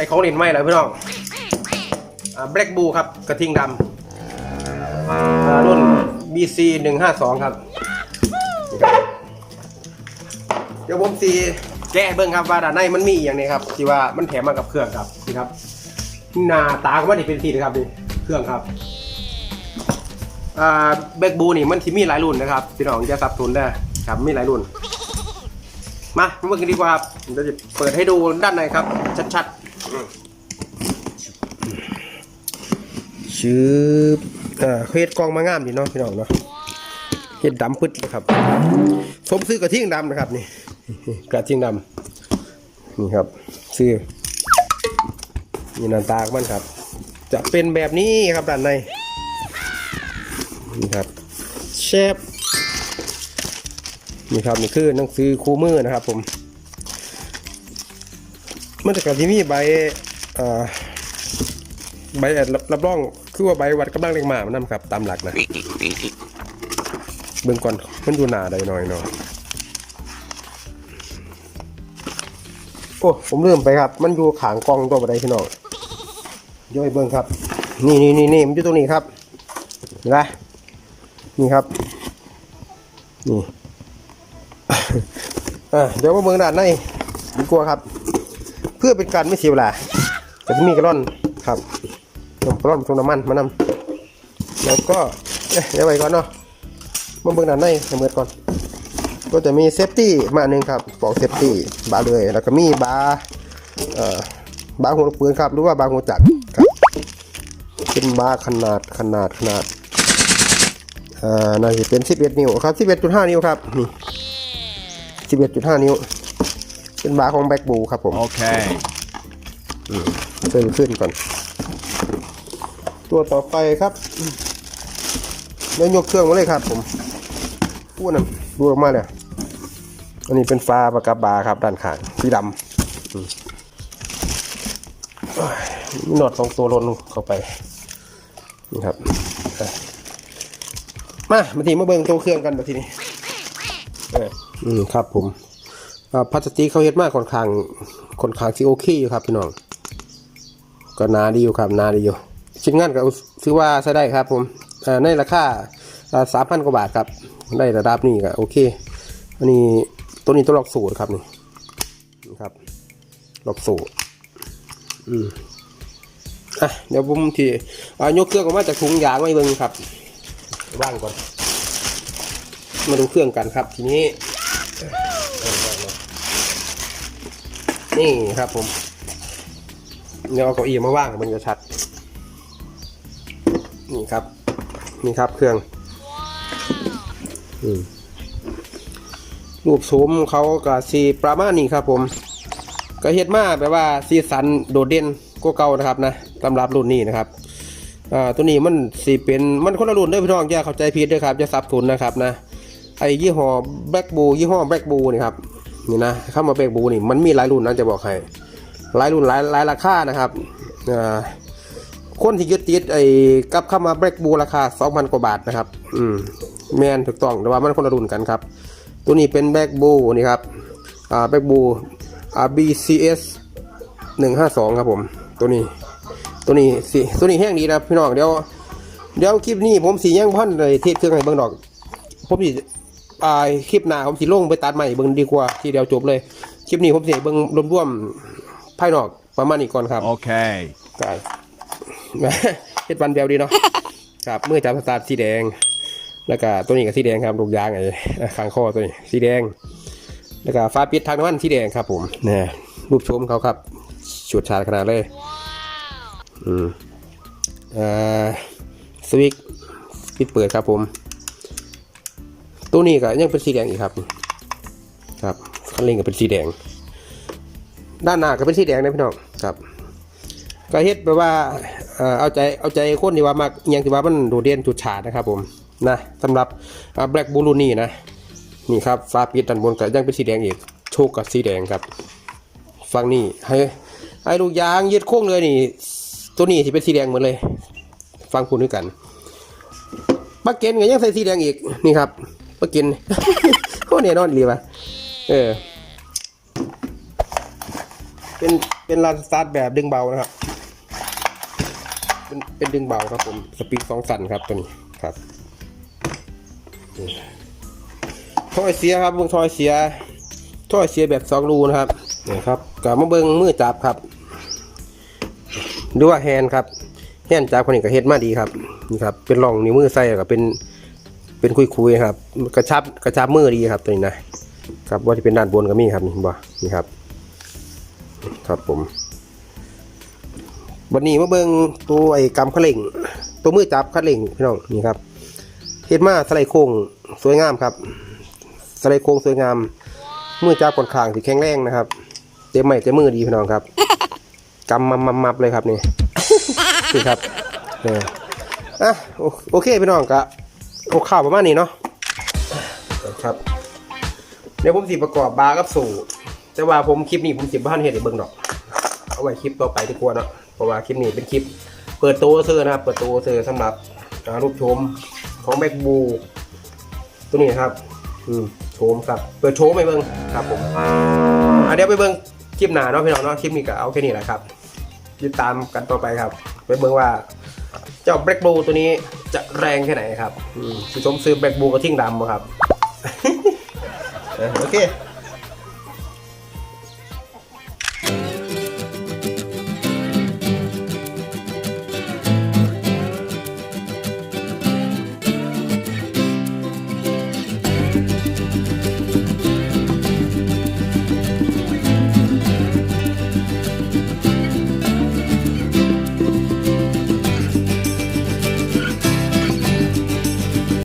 ได้ของเล่นใหม่แล้วพี่น้องแบล็กบูครับกระทิงดำรุ่น BC 152 ครับนี่ครับเดี๋ยวผมสีแกะเบิ้งครับว่าด้านในมันมีอย่างนี้ครับ ที่ว่ามันแถมมากับเครื่องครับนี่ครับ หน้าตาของมันนี่เป็นสีนะครับนี่เครื่องครับแบล็กบูนี่มันที่มีหลายรุ่นนะครับพี่น้องจะสับสนได้ครับมีหลายรุ่นมาเบิ่งกันดีกว่าครับเดี๋ยวจะเปิดให้ดูด้านในครับ ชัดๆ ชื่อเอ่อเฮ็ดกองมางามดีเนาะพี่น้องเนาะเฮ็ดดำปึ๊ดเลยครับสมซื้อกระทิงดำนะครับนี่กระทิงดำนี่ครับ ซื้อนี่หน้าตาของมันครับ จะเป็นแบบนี้ครับด้านในนี่ครับเชฟนี่ครับนี่คือหนังสือคู่มือนะครับผม มันจะกับที่มีใบเอ่อใบรับรองคือว่าใบวัดกำลังเร่งหมามันนำครับ ตามหลักนะเบื้องก่อนมันดูหนาได้หน่อยเนาะโอ้ผมลืมไปครับ มันอยู่ขางกองตัวบันไดพี่น้องย่อยเบิ้งครับ นี่นี่นี่นี่มันอยู่ตรงนี้ครับเห็นไหมนี่ครับนี่เดี๋ยวมาเบิ้งด้านในดีกว่าครับ เพื่อเป็นการไม่เสียเวลาจะมีกระล่อนครับนมกระล่อนผสมน้ำมันมานำแล้วก็เดี๋ยวไปก่อนเนาะมาเบิ้งด้านในให้เมือก่อน ก็จะมีเซฟตี้มาหนึ่งครับปลอกเซฟตี้บาร์เลยแล้วก็มีบาร์เอ่อบาร์หัวปืนครับหรือว่าบาร์หัวจักรครับเป็นบาร์ขนาดขนาดขนาดอ่าน่าจะเป็น 11 นิ้วครับ 11.5 นิ้วครับนี่11.5 นิ้ว เป็นบาร์ของแบ็กบูครับผม Okay. เพิ่มขึ้นก่อน ตัวต่อไปครับแล้วยกเครื่องมาเลยครับ ผมพูดนะดูออกมาเลยอันนี้เป็นฟ้าประกับบาร์ครับ ด้านข้างสีดำอืมโอ้ยมีหนอดสองตัวลนเข้าไปนี่ครับอะมามาทีมาเบิ่งตัวเครื่องกันมาทีนี้เอออืมครับผมอ่า พลาสติกเขาเฮ็ดมากค่อนข้างค่อนข้างที่โอเคอยู่ครับพี่น้อง ก็นาดีอยู่ครับนาดีอยู่ชิ้นงานก็ซื้อว่าใช้ได้ครับ ผมในราคาสามพันกว่าบาทครับ ได้ระดับนี้ก็โอเค อันนี้ตัวนี้ตัวลอกสูตรครับนี่นี่ครับลอกสูตรอืมอะเดี๋ยวผมที่ยกเครื่องออกมาจากถุงยางไว้เบิ่งครับว่างก่อน มาดูเครื่องกันครับ ทีนี้ นี่ครับผมเดี๋ยวเอาเก้าอี้มาว่างมันจะชัด นี่ครับ นี่ครับเครื่องอืมรูปโสมเขาก็สีประมาณนี้ครับ ผม ก็เฮ็ดมาแบบว่าสีสันโดดเด่นกว่าเก่านะครับนะสำหรับรุ่นนี้นะครับอ่าตัวนี้มันสีเป็นมันคนละรุ่นเด้อพี่น้องอย่าเข้าใจผิดเด้อครับอย่าสับสนนะครับนะไอ้ยี่ห้อแบล็กบูยี่ห้อแบล็กบูนี่ครับ นี่นะเข้ามาแบล็กบูนี่มันมีหลายรุ่นนะจะบอกให้หลายรุ่นหลายหลายราคานะครับอ่าคนที่ยึดติดไอ้กับเข้ามาแบล็กบูราคา 2,000 กว่าบาทนะครับ อืมแมนถูกต้องแต่ว่ามันคนละรุ่นกันครับ ตัวนี้เป็นแบล็กบูนี่ครับอ่าแบล็กบูอ่า BCS 152 ครับผม ตัวนี้ ตัวนี้สิตัวนี้แห้งดีนะพี่น้องเดี๋ยวเดี๋ยวคลิปนี้ผมสีย่งพ่อนเลยเทศเครื่องให้เบิ่งดอกผมสิ อ่าคลิปหน้าผมสิลงไปตัดใหม่เบิ่งดีกว่าทีเดียวจบเลย คลิปนี้ผมสิให้เบิ่งรวมๆภายนอกประมาณนี้ก่อนครับ Okay. กายเฮ็ดวันเดียวดีเนาะ ครับมือจับสตาร์ทสีแดง แล้วก็ตัวนี้ก็สีแดงครับลูกยางไอ้ข้างคอตัวนี้สีแดง แล้วก็ฟ้าปิดทางน้ำมันสีแดงครับ ผมเนี่ยรูปโฉมเขาครับฉูดฉาดขนาดเลยอืมอ่าสวิกปิดเปิดครับผม ตัวนี้ก็ยังเป็นสีแดงอีกครับ ครับคันเร่งก็เป็นสีแดง ด้านหน้าก็เป็นสีแดงนะพี่น้องครับ ก็เฮ็ดแบบว่าเอ่อเอาใจเอาใจคนที่ว่ามักอหยังที่ว่ามันโดดเด่นจุดฉาดนะครับผมนะสำหรับแบล็กบูลูนี่นะนี่ครับฟ้าปิดด้านบนก็ยังเป็นสีแดงอีกโชคกับสีแดงครับฟังนี่ให้ไอ้ลูกยางยึดโค้งเลยนี่ ตัวนี้ที่เป็นสีแดงหมดเลย ฟังพูดด้วยกันปักเกนก็ยังใส่สีแดงอีกนี่ครับ ปักเกนโคเนี่ยนอนดีว่ะเออ เป็นเป็นลานสตาร์ทแบบดึงเบานะครับ เป็นเป็นดึงเบาครับผมสปริงสองสันครับตัวนี้ครับท่อเสียครับเบิ้งท่อเสียท่อเสียแบบสองรูนะครับนี่ครับกับมาเบิ้งมือจับครับดูว่าแฮนครับแฮนจับคนนี้ก็เฮ็ดมาดีครับนี่ครับเป็นรองนิ้วมือใส่กับเป็น เป็นคุยๆครับ กระชับกระชับมือดีครับตัวนี้นะครับว่าที่เป็นด้านบนก็มีครับนี่บ่นี่ครับ ครับผม วันนี้มาเบิ่งตัวไอ้กำคันเร่ง ตัวมือจับคันเร่งพี่น้องนี่ครับเฮ็ดมาสไลด์โค้งสวยงามครับสไลด์โค้งสวยงามมือจับค่อนข้างที่แข็งแรงนะครับเต็มไม้เต็มมือดีพี่น้องครับกำมัมมัมมับเลยครับนี่นี่ครับเนี่ยอะโอโอเคพี่น้องกะ โอข่าวประมาณนี้เนาะครับ เดี๋ยวผมสิประกอบบาร์กับสู่แต่ว่าผมคลิปนี้ผมสิบ้านเห็ดเบิ่งดอก เอาไว้คลิปต่อไปดีกว่าเนาะเพราะว่าคลิปนี้เป็นคลิป เปิดตัวเซอร์นะครับเปิดตัวเซอร์สำหรับรูปชมของแบ็กบูตัวนี้นครับ อืมโชมครับ เปิดโชมไปเบิ่งครับผมอะเดี๋ยวไปเบิ่งคลิปหนาเนาะพี่น้องเนาะคลิปนี้ก็เอาแค่นี้แหละครับติดตามกันต่อไปครับ ไปเบิ่งว่า เจ้าแบล็กบูตัวนี้จะแรงแค่ไหนครับอืมสิสมซื้อแบล็กบูกับทิ้งดำครับ โอเค